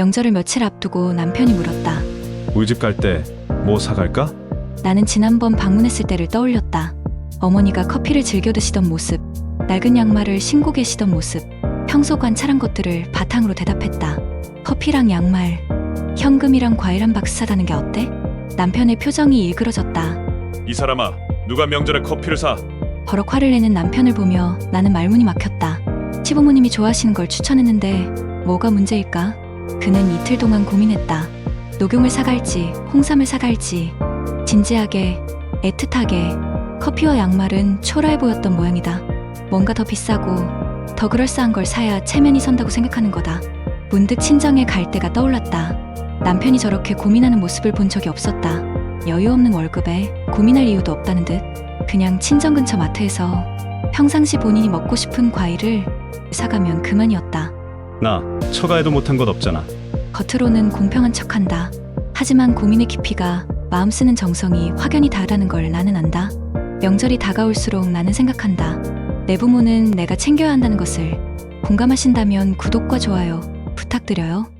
명절을 며칠 앞두고 남편이 물었다. 우리 집 갈 때 뭐 사갈까? 나는 지난번 방문했을 때를 떠올렸다. 어머니가 커피를 즐겨 드시던 모습, 낡은 양말을 신고 계시던 모습, 평소 관찰한 것들을 바탕으로 대답했다. 커피랑 양말, 현금이랑 과일 한 박스 사다는 게 어때? 남편의 표정이 일그러졌다. 이 사람아, 누가 명절에 커피를 사? 버럭 화를 내는 남편을 보며 나는 말문이 막혔다. 시부모님이 좋아하시는 걸 추천했는데 뭐가 문제일까? 그는 이틀 동안 고민했다. 녹용을 사갈지, 홍삼을 사갈지, 진지하게, 애틋하게, 커피와 양말은 초라해 보였던 모양이다. 뭔가 더 비싸고, 더 그럴싸한 걸 사야 체면이 선다고 생각하는 거다. 문득 친정에 갈 때가 떠올랐다. 남편이 저렇게 고민하는 모습을 본 적이 없었다. 여유 없는 월급에 고민할 이유도 없다는 듯. 그냥 친정 근처 마트에서 평상시 본인이 먹고 싶은 과일을 사가면 그만이었다. 나 처가에도 못한 것 없잖아. 겉으로는 공평한 척한다. 하지만 고민의 깊이가 마음 쓰는 정성이 확연히 다르다는 걸 나는 안다. 명절이 다가올수록 나는 생각한다. 내 부모는 내가 챙겨야 한다는 것을 공감하신다면 구독과 좋아요 부탁드려요.